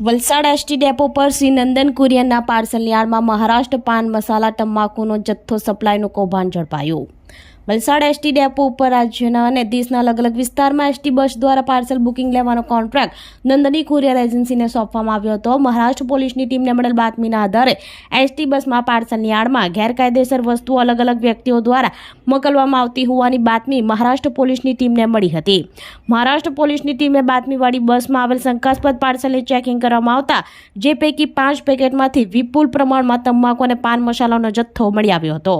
Valsad ST depot પર Shri Nandan કુરિયનના parcel યાર્ડમાં મહારાષ્ટ્ર પાન મસાલા, તમાકુનો જથ્થો સપ્લાયનું કૌભાંડ ઝડપાયું. વલસાડ એસટી ડેપો ઉપર રાજ્યના અને દેશના અલગ અલગ વિસ્તારમાં એસટી બસ દ્વારા પાર્સલ બુકિંગ લેવાનો કોન્ટ્રાક્ટ નંદની કુરિયર એજન્સીને સોંપવામાં આવ્યો હતો. મહારાષ્ટ્ર પોલીસની ટીમને મળેલ બાતમીના આધારે એસટી બસમાં પાર્સલની આડમાં ગેરકાયદેસર વસ્તુઓ અલગ અલગ વ્યક્તિઓ દ્વારા મોકલવામાં આવતી હોવાની બાતમી મહારાષ્ટ્ર પોલીસની ટીમને મળી હતી. મહારાષ્ટ્ર પોલીસની ટીમે બાતમીવાળી બસમાં આવેલ શંકાસ્પદ પાર્સલની ચેકિંગ કરવામાં આવતા જે પૈકી પાંચ પેકેટમાંથી વિપુલ પ્રમાણમાં તમાકુ અને પાન મસાલાનો જથ્થો મળી આવ્યો હતો.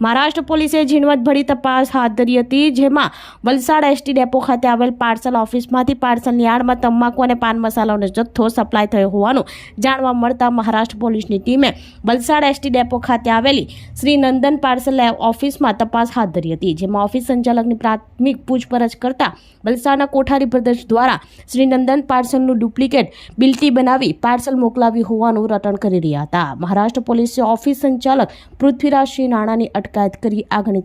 મહારાષ્ટ્ર પોલીસે ઝીણવટભરી તપાસ હાથ ધરી હતી, જેમાં વલસાડ એસટી ડેપો ખાતે આવેલ પાર્સલ ઓફિસમાંથી પાર્સલની આડમાં તમાકુ અને પાન મસાલાનો જથ્થો સપ્લાય થયો હોવાનું જાણવા મળતા મહારાષ્ટ્ર પોલીસની ટીમે વલસાડ એસટી ડેપો ખાતે આવેલી શ્રી નંદન પાર્સલ ઓફિસમાં તપાસ હાથ ધરી હતી, જેમાં ઓફિસ સંચાલકની પ્રાથમિક પૂછપરછ કરતા વલસાડના કોઠારી પ્રદેશ દ્વારા શ્રી નંદન પાર્સલનું ડુપ્લિકેટ બિલ્ટી બનાવી પાર્સલ મોકલાવ્યું હોવાનું રટણ કરી રહ્યા હતા. મહારાષ્ટ્ર પોલીસે ઓફિસ સંચાલક પૃથ્વીરાજ સિંહ નાણાની અટકાયત કરી આગળની